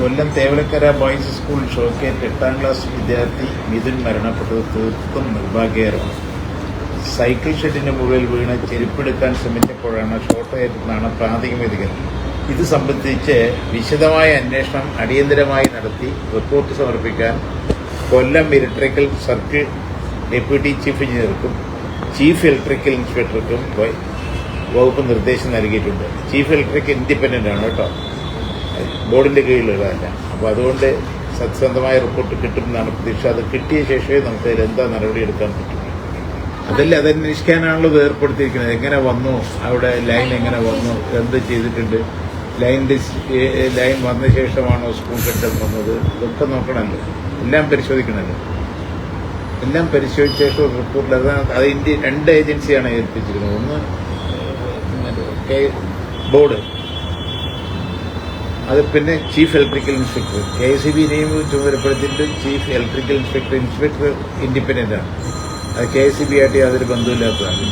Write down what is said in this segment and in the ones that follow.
കൊല്ലം Thevalakkara boys school ഷോക്കേറ്റ് എട്ടാം class വിദ്യാർത്ഥി മിഥുൻ മരണപ്പെട്ടത് തീർത്തും നിർഭാഗ്യകരമാണ്. സൈക്കിൾ ഷെഡിന്റെ മുകളിൽ വീണ് ചെരുപ്പെടുക്കാൻ ശ്രമിച്ചപ്പോഴാണ് ഷോർട്ടായിരുന്നാണ് പ്രാഥമിക വിധികരണം ഇത് സംബന്ധിച്ച് വിശദമായ അന്വേഷണം അടിയന്തരമായി നടത്തി റിപ്പോർട്ട് സമർപ്പിക്കാൻ Kollam electrical circle deputy chief എഞ്ചിനീയർക്കും chief electrical ഇൻസ്പെക്ടർക്കും വകുപ്പ് നിർദ്ദേശം നൽകിയിട്ടുണ്ട്. ചീഫ് ഇലക്ട്രിക് ഇൻഡിപെൻഡന്റ് ആണ് കേട്ടോ. ബോർഡിന്റെ കീഴിലുള്ളതല്ല. അപ്പോൾ അതുകൊണ്ട് സത്യസന്ധമായ റിപ്പോർട്ട് കിട്ടുമെന്നാണ് പ്രതീക്ഷ. അത് കിട്ടിയ ശേഷമേ നമുക്ക് അതിൽ എന്താ നടപടി എടുക്കാൻ പറ്റും. അതല്ല അത് അന്വേഷിക്കാനാണല്ലോ ഏർപ്പെടുത്തിയിരിക്കുന്നത്. എങ്ങനെ വന്നു? അവിടെ ലൈൻ എങ്ങനെ വന്നു? എന്ത് ചെയ്തിട്ടുണ്ട്? ഏ- ലൈൻ വന്ന ശേഷമാണോ സ്കൂൾ കെട്ടിടം വന്നത്? ഇതൊക്കെ നോക്കണമല്ലോ. എല്ലാം പരിശോധിക്കണമല്ലോ. എല്ലാം പരിശോധിച്ച ശേഷം റിപ്പോർട്ടിൽ അതാണ് അത് ഇന്ത്യ രണ്ട് ഏജൻസിയാണ് ഏൽപ്പിച്ചിരുന്നത് ഒന്ന് ബോർഡ്. അത് പിന്നെ chief electrical inspector. K S C B നിയമം ചുമതലപ്പെടുത്തിയിട്ട് chief electrical inspector inspector independent ആണ്. അത് കെ എസ് സി ബി ആയിട്ട് യാതൊരു ബന്ധമില്ലാത്തതാണ്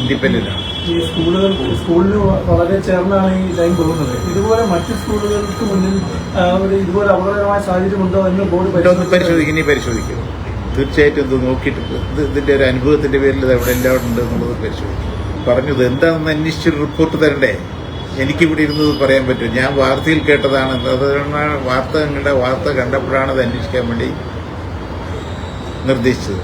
ഇൻഡിപെൻഡന്റ് ആണ്. ഈ സ്കൂളുകൾ സ്കൂളിന് വളരെ ചേർന്നാണ് ഈ ലൈൻ പോകുന്നത്. ഇതുപോലെ മറ്റ് സ്കൂളുകൾക്ക് മുന്നിൽ ഒരു ഇതുപോലെ അപകടകരമായ സാഹചര്യം ഉണ്ടോ എന്ന് ബോർഡ് പരിശോധിക്കും. ഇനി പരിശോധിക്കും. തീർച്ചയായിട്ടും ഇത് നോക്കിയിട്ട് ഇത് ഇതിന്റെ ഒരു അനുഭവത്തിന്റെ പേരിൽ ഇത് എവിടെ എല്ലാവരും ഉണ്ട് എന്നുള്ളത് പരിശോധിക്കും. പറഞ്ഞത് എന്താണെന്ന് അന്വേഷിച്ചൊരു റിപ്പോർട്ട് തരണ്ടേ? എനിക്കിവിടെ ഇരുന്നത് പറയാൻ പറ്റും ഞാൻ വാർത്തയിൽ കേട്ടതാണ്. അതുകൊണ്ടാണ് വാർത്ത നിങ്ങളുടെ വാർത്ത കണ്ടപ്പോഴാണ് അത് അന്വേഷിക്കാൻ വേണ്ടി നിർദ്ദേശിച്ചത്.